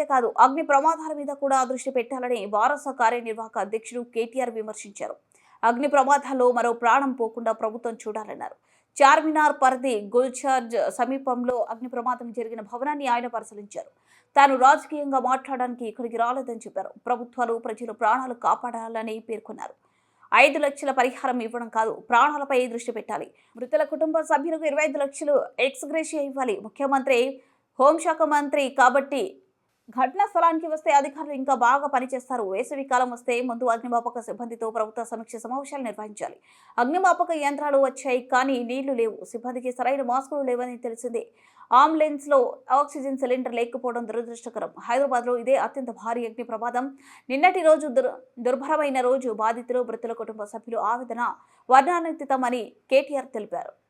మీదే కాదు అగ్ని ప్రమాదాల మీద కూడా దృష్టి పెట్టాలని వారస కార్యనిర్వాహక అధ్యక్షుడు కేటీఆర్ విమర్శించారు. అగ్ని ప్రమాదాల్లో మరో ప్రాణం పోకుండా ప్రభుత్వం చూడాలన్నారు. చార్మినార్ పరిధి గుల్చార్జ్ సమీపంలో అగ్ని ప్రమాదం జరిగిన భవనాన్ని ఆయన పరిశీలించారు. తాను రాజకీయంగా మాట్లాడడానికి ఇక్కడికి రాలేదని చెప్పారు. ప్రభుత్వాలు ప్రజల ప్రాణాలు కాపాడాలని పేర్కొన్నారు. ఐదు లక్షల పరిహారం ఇవ్వడం కాదు ప్రాణాలపై దృష్టి పెట్టాలి. మృతుల కుటుంబ సభ్యులకు ఇరవై ఐదు లక్షలు ఎక్స్గ్రేషియా ఇవ్వాలి. ముఖ్యమంత్రి హోంశాఖ మంత్రి కాబట్టి ఘటనా స్థలానికి వస్తే అధికారులు ఇంకా బాగా పనిచేస్తారు. వేసవి కాలం వస్తే ముందు అగ్నిమాపక సిబ్బందితో ప్రభుత్వ సమీక్ష సమావేశాలు నిర్వహించాలి. అగ్నిమాపక యంత్రాలు వచ్చాయి కానీ నీళ్ళు లేవు. సిబ్బందికి సరైన మాస్కులు లేవని తెలిసిందే. అంబులెన్స్లో ఆక్సిజన్ సిలిండర్ లేకపోవడం దురదృష్టకరం. హైదరాబాద్లో ఇదే అత్యంత భారీ అగ్ని ప్రమాదం. నిన్నటి రోజు దుర్ దుర్భరమైన రోజు బాధితులు మృతుల కుటుంబ సభ్యులు ఆవేదన వర్ణానుతితమని కేటీఆర్ తెలిపారు.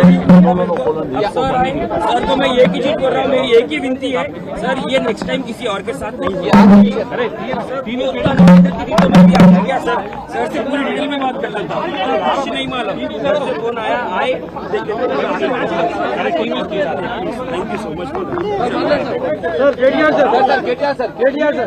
सर सर को मैं एक ही चीज़ बोल रहा हूँ मेरी एक ही विनती है। सर ये नेक्स्ट टाइम किसी और के साथ नहीं किया अरे तीनों तो मैं भी आ गया सर। सर से पूरी डिटेल में बात कर लेता हूँ। कुछ नहीं मालूम। सर से फ़ोन आया आए thank you so much sir KTR sir. Sir KTR sir. KTR sir.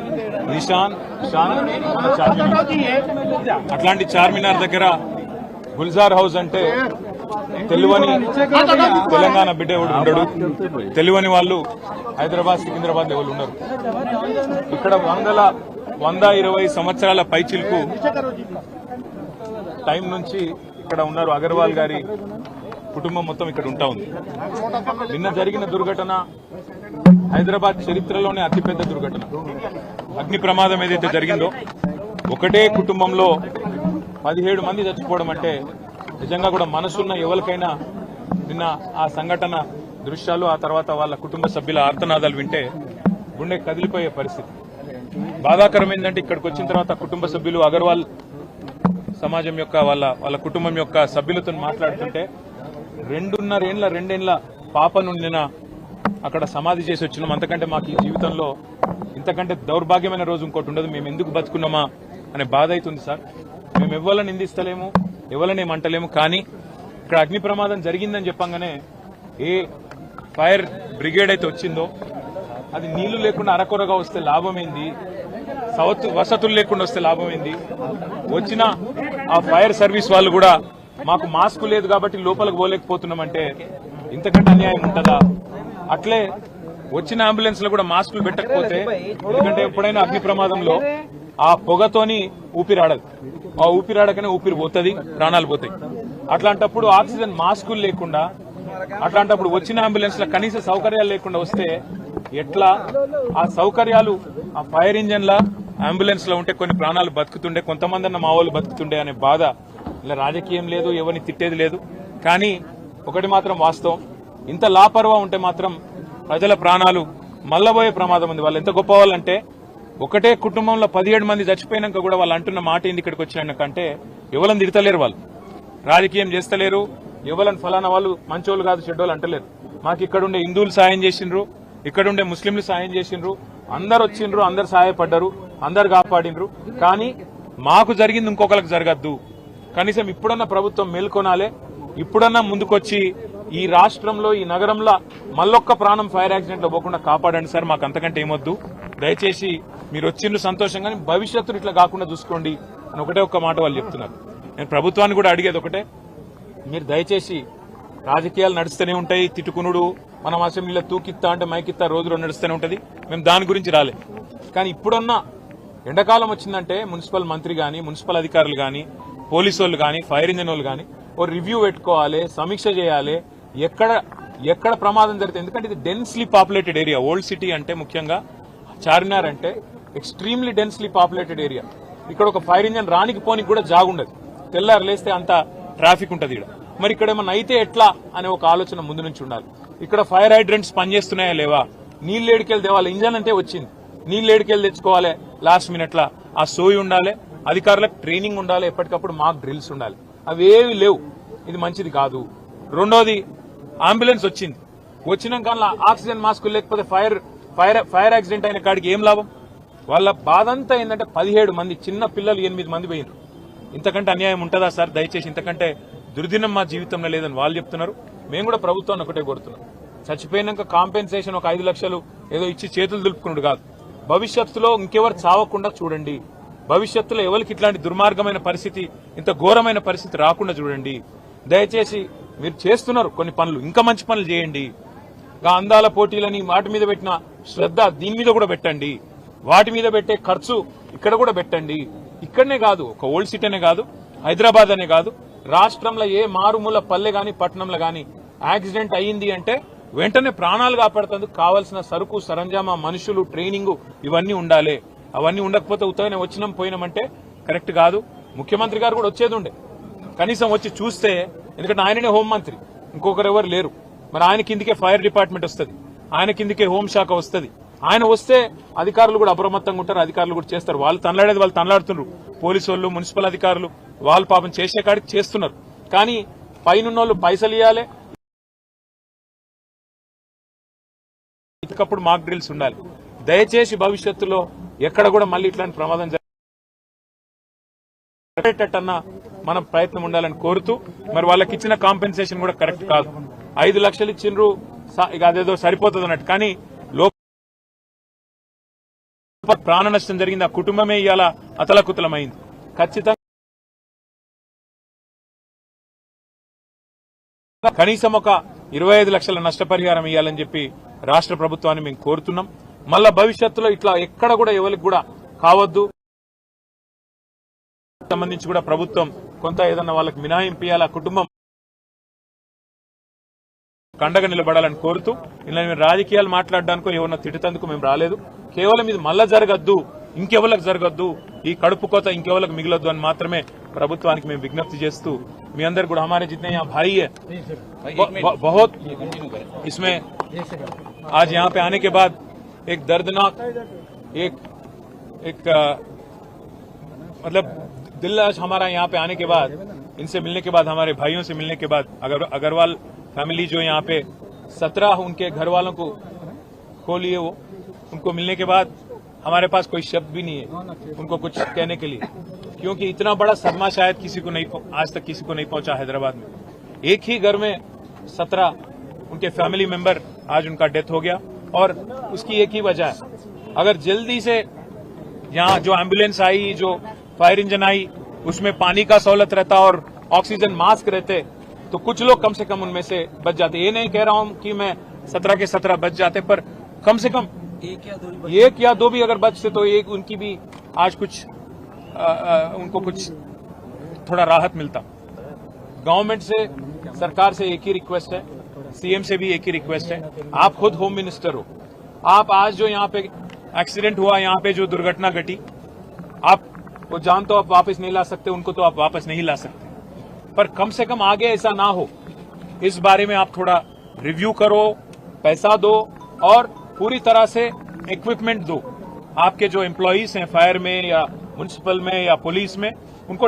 నిషాన్ అట్లాంటి చార్మినార్ దగ్గర గుల్జార్ హౌస్ అంటే తెలువని తెలంగాణ బిడ్డ ఉండడు. తెలువని వాళ్ళు హైదరాబాద్ సికింద్రాబాద్ ఎవరు ఉన్నారు ఇక్కడ వందల వంద ఇరవై సంవత్సరాల పైచిల్కు టైం నుంచి ఇక్కడ ఉన్నారు అగర్వాల్ గారి కుటుంబం మొత్తం ఇక్కడ ఉంటా ఉంది. నిన్న జరిగిన దుర్ఘటన హైదరాబాద్ చరిత్రలోనే అతిపెద్ద దుర్ఘటన. అగ్ని ప్రమాదం ఏదైతే జరిగిందో ఒకటే కుటుంబంలో పదిహేడు మంది చచ్చిపోవడం అంటే నిజంగా కూడా మనసున్న ఎవరికైనా నిన్న ఆ సంఘటన దృశ్యాలు ఆ తర్వాత వాళ్ళ కుటుంబ సభ్యుల ఆర్తనాదాలు వింటే గుండె కదిలిపోయే పరిస్థితి. బాధాకరం ఏంటంటే ఇక్కడికి వచ్చిన తర్వాత కుటుంబ సభ్యులు అగర్వాల్ సమాజం యొక్క వాళ్ళ వాళ్ళ కుటుంబం యొక్క సభ్యులతో మాట్లాడుతుంటే రెండున్నరేండ్ల రెండేండ్ల పాపను నిన్న అక్కడ సమాధి చేసి వచ్చినాం. అంతకంటే మాకు ఈ జీవితంలో ఇంతకంటే దౌర్భాగ్యమైన రోజు ఇంకోటి ఉండదు. మేము ఎందుకు బతుకున్నామా అనే బాధ అవుతుంది సార్. మేము ఎవరిని నిందిస్తలేము ఎవరిని ఏమంటలేము కానీ ఇక్కడ అగ్ని ప్రమాదం జరిగిందని చెప్పంగానే ఏ ఫైర్ బ్రిగేడ్ అయితే వచ్చిందో అది నీళ్ళు లేకుండా అరకొరగా వస్తే లాభం ఏంది? సౌత్ వసతులు లేకుండా వస్తే లాభం ఏంది? వచ్చిన ఆ ఫైర్ సర్వీస్ వాళ్ళు కూడా మాకు మాస్క్ లేదు కాబట్టి లోపలికి పోలేకపోతున్నామంటే ఇంతకంటే అన్యాయం ఉంటుందా? అట్లే వచ్చిన అంబులెన్స్లో కూడా మాస్కులు పెట్టకపోతే ఎందుకంటే ఎప్పుడైనా అగ్ని ప్రమాదంలో ఆ పొగతోని ఊపిరాడదు. ఆ ఊపిరాడకనే ఊపిరి పోతుంది ప్రాణాలు పోతాయి. అట్లాంటప్పుడు ఆక్సిజన్ మాస్కులు లేకుండా అట్లాంటప్పుడు వచ్చిన అంబులెన్స్లో కనీస సౌకర్యాలు లేకుండా వస్తే ఎట్లా? ఆ సౌకర్యాలు ఆ ఫైర్ ఇంజన్ల అంబులెన్స్లో ఉంటే కొన్ని ప్రాణాలు బతుకుతుండే కొంతమంది అన్న మా వాళ్ళు బతుకుతుండే అనే బాధ. ఇలా రాజకీయం లేదు ఎవరిని తిట్టేది లేదు. కానీ ఒకటి మాత్రం వాస్తవం ఇంత లాపర్వా ఉంటే మాత్రం ప్రజల ప్రాణాలు మల్లబోయే ప్రమాదం ఉంది. వాళ్ళు ఎంత గొప్ప వాళ్ళంటే ఒకటే కుటుంబంలో పదిహేడు మంది చచ్చిపోయినాక కూడా వాళ్ళు అంటున్న మాట ఏంది ఇక్కడికి వచ్చినాకంటే ఎవరిని తిడతలేరు వాళ్ళు. రాజకీయం చేస్తలేరు. ఎవరని ఫలానా వాళ్ళు మంచోళ్ళు కాదు చెడ్డోళ్ళు అంటలేరు. మాకు ఇక్కడ ఉండే హిందువులు సాయం చేసిండ్రు. ఇక్కడ ఉండే ముస్లింలు సాయం చేసిండ్రు. అందరు వచ్చిండ్రు అందరు సహాయపడ్డరు అందరు కాపాడిండ్రు. కానీ మాకు జరిగింది ఇంకొకరికి జరగద్దు. కనీసం ఇప్పుడన్నా ప్రభుత్వం మేల్కొనాలే. ఇప్పుడన్నా ముందుకొచ్చి ఈ రాష్ట్రంలో ఈ నగరంలో మళ్ళొక్క ప్రాణం ఫైర్ యాక్సిడెంట్లో పోకుండా కాపాడండి సార్ మాకు అంతకంటే ఏమొద్దు. దయచేసి మీరు వచ్చిండ్రు సంతోషం కానీ భవిష్యత్తును ఇట్లా కాకుండా చూసుకోండి అని ఒకటే ఒక్క మాట వాళ్ళు చెప్తున్నారు. నేను ప్రభుత్వాన్ని కూడా అడిగేది ఒకటే మీరు దయచేసి రాజకీయాలు నడుస్తూనే ఉంటాయి తిట్టుకునుడు మనం అసెంబ్లీలో తూకిత్తా అంటే మైకిత్తా రోజులో నడుస్తూనే ఉంటుంది మేము దాని గురించి రాలే. కానీ ఇప్పుడన్నా ఎండాకాలం వచ్చిందంటే మున్సిపల్ మంత్రి కానీ మున్సిపల్ అధికారులు కానీ పోలీసు వాళ్ళు కానీ ఫైర్ ఇంజిన్ వాళ్ళు కానీ ఓ రివ్యూ పెట్టుకోవాలి సమీక్ష చేయాలి ఎక్కడ ఎక్కడ ప్రమాదం జరిగితే ఎందుకంటే ఇది densely populated area old city అంటే ముఖ్యంగా చార్మినార్ అంటే ఎక్స్ట్రీమ్లీ డెన్స్లీ పాపులేటెడ్ ఏరియా ఇక్కడ ఒక ఫైర్ ఇంజన్ రానికి పోనికి కూడా జాగుండదు. తెల్లారు లేస్తే అంత ట్రాఫిక్ ఉంటుంది ఇక్కడ మరి ఇక్కడ ఏమన్నా అయితే ఎట్లా అనే ఒక ఆలోచన ముందు నుంచి ఉండాలి. ఇక్కడ ఫైర్ హైడ్రెంట్స్ పనిచేస్తున్నాయా లేవా? నీళ్ళు ఏడికెళ్ళి తేవాలి ఇంజన్ అంటే వచ్చింది. నీళ్ళు ఏడికెళ్ళి తెచ్చుకోవాలి. లాస్ట్ మినిట్లా ఆ సోయి ఉండాలి. అధికారులకు ట్రైనింగ్ ఉండాలి. ఎప్పటికప్పుడు మాక్ డ్రిల్స్ ఉండాలి. అవేవి లేవు. ఇది మంచిది కాదు. రెండోది అంబులెన్స్ వచ్చింది. వచ్చినాక ఆక్సిజన్ మాస్క్ లేకపోతే ఫైర్ ఫైర్ ఫైర్ యాక్సిడెంట్ అయిన కాడికి ఏం లాభం? వాళ్ళ బాధ అంతా ఏంటంటే పదిహేడు మంది చిన్న పిల్లలు ఎనిమిది మంది పోయినారు ఇంతకంటే అన్యాయం ఉంటుందా సార్? దయచేసి ఇంతకంటే దుర్దినం మా జీవితంలో లేదని వాళ్ళు చెప్తున్నారు. మేము కూడా ప్రభుత్వాన్ని ఒకటే కోరుతున్నాం. చచ్చిపోయినాక కాంపెన్సేషన్ ఒక ఐదు లక్షలు ఏదో ఇచ్చి చేతులు దులుపుకున్నాడు కాదు. భవిష్యత్తులో ఇంకెవరు చావకుండా చూడండి. భవిష్యత్తులో ఎవరికి ఇట్లాంటి దుర్మార్గమైన పరిస్థితి ఇంత ఘోరమైన పరిస్థితి రాకుండా చూడండి. దయచేసి మీరు చేస్తున్నారు కొన్ని పనులు. ఇంకా మంచి పనులు చేయండి. అందాల పోటీలని వాటి మీద పెట్టిన శ్రద్ధ దీని మీద కూడా పెట్టండి. వాటి మీద పెట్టే ఖర్చు ఇక్కడ కూడా పెట్టండి. ఇక్కడనే కాదు ఒక ఓల్డ్ సిటీనే కాదు హైదరాబాద్ అనే కాదు రాష్ట్రంలో ఏ మారుమూల పల్లె గాని పట్టణంలో గాని యాక్సిడెంట్ అయ్యింది అంటే వెంటనే ప్రాణాలు కాపాడుతందుకు కావాల్సిన సరుకు సరంజామా మనుషులు ట్రైనింగ్ ఇవన్నీ ఉండాలి. అవన్నీ ఉండకపోతే ఉత్తగానే వచ్చినాం పోయినామంటే కరెక్ట్ కాదు. ముఖ్యమంత్రి గారు కూడా వచ్చేది ఉండే. కనీసం వచ్చి చూస్తే ఎందుకంటే ఆయననే హోంమంత్రి ఇంకొకరు ఎవరు లేరు. మరి ఆయన కిందికే ఫైర్ డిపార్ట్మెంట్ వస్తుంది ఆయన కిందికే హోంశాఖ వస్తుంది. ఆయన వస్తే అధికారులు కూడా అప్రమత్తంగా ఉంటారు అధికారులు కూడా చేస్తారు. వాళ్ళు తనలాడేది వాళ్ళు తనలాడుతున్నారు పోలీసు వాళ్ళు మున్సిపల్ అధికారులు వాళ్ళు పాపం చేసే కాడికి చేస్తున్నారు. కానీ పైన వాళ్ళు పైసలు ఇవ్వాలి ఇకప్పుడు మాక్ డ్రిల్స్ ఉండాలి. దయచేసి భవిష్యత్తులో ఎక్కడ కూడా మళ్ళీ ఇట్లాంటి ప్రమాదం అన్న మనం ప్రయత్నం ఉండాలని కోరుతూ మరి వాళ్ళకి ఇచ్చిన కాంపెన్సేషన్ కూడా కరెక్ట్ కాదు. ఐదు లక్షలు ఇచ్చిండ్రు ఇక అదేదో సరిపోతుంది అన్నట్టు. కానీ లోపల ప్రాణ నష్టం జరిగింది ఆ కుటుంబమే ఇవాళ అతలకుతలమైంది. ఖచ్చితంగా కనీసం ఒక ఇరవై ఐదు లక్షల నష్టపరిహారం ఇవ్వాలని చెప్పి రాష్ట్ర ప్రభుత్వాన్ని మేము కోరుతున్నాం. మళ్ళా భవిష్యత్తులో ఇట్లా ఎక్కడ కూడా ఎవరికి కూడా కావద్దు. సంబంధించి కూడా ప్రభుత్వం కొంత ఏదన్నా వాళ్ళకి మినహాయింపు ఇవ్వాలి ఆ కుటుంబం కండగా నిలబడాలని కోరుతూ ఇలా మేము రాజకీయాలు మాట్లాడడానికో ఎవరన్నా తిట్టుతందుకు మేము రాలేదు కేవలం ఇది మళ్ళా జరగద్దు ఇంకెవరికి జరగద్దు ఈ కడుపు కోత ఇంకెవరికి మిగలొద్దు అని మాత్రమే ప్రభుత్వానికి మేము విజ్ఞప్తి చేస్తూ మీ అందరు కూడా హమారే జితనే यहाँ भाई है ब- ब- बहुत इसमें आज यहाँ पे आने के बाद एक दर्दनाक एक एक अ, मतलब दिल आज हमारा यहाँ पे आने के बाद, इनसे मिलने के बाद, हमारे भाइयों से मिलने के बाद, अगर अग्रवाल फैमिली जो यहाँ पे सत्रह उनके घर वालों को खो लिए वो, उनको मिलने के बाद हमारे पास कोई शब्द भी नहीं है उनको कुछ कहने के लिए। क्योंकि इतना बड़ा सदमा शायद किसी को नहीं, आज तक किसी को नहीं पहुँचा हैदराबाद में। एक ही घर में सत्रह उनके फैमिली मेंबर आज उनका डेथ हो गया। और उसकी एक ही वजह है, अगर जल्दी से यहाँ जो एंबुलेंस आई, जो फायर इंजन आई उसमें पानी का सहूलत रहता और ऑक्सीजन मास्क रहते तो कुछ लोग कम से कम उनमें से बच जाते। ये नहीं कह रहा हूँ कि मैं सत्रह के सत्रह बच जाते पर कम से कम एक या दो एक या दो भी अगर बचते तो एक उनकी भी आज कुछ आ, आ, उनको कुछ थोड़ा राहत मिलता। गवर्नमेंट से सरकार से एक ही रिक्वेस्ट है सीएम से भी एक ही रिक्वेस्ट है आप खुद होम मिनिस्टर हो। आप आज जो यहाँ पे एक्सीडेंट हुआ यहाँ पे जो दुर्घटना घटी आप वो जान तो आप वापस नहीं ला सकते, उनको तो आप वापस नहीं ला सकते। पर कम से कम आगे ऐसा ना हो। इस बारे में आप थोड़ा रिव्यू करो, पैसा दो और पूरी तरह से इक्विपमेंट दो। आपके जो एम्प्लॉयज़ हैं फायर में या म्यूनिसिपल में या पुलिस में, उनको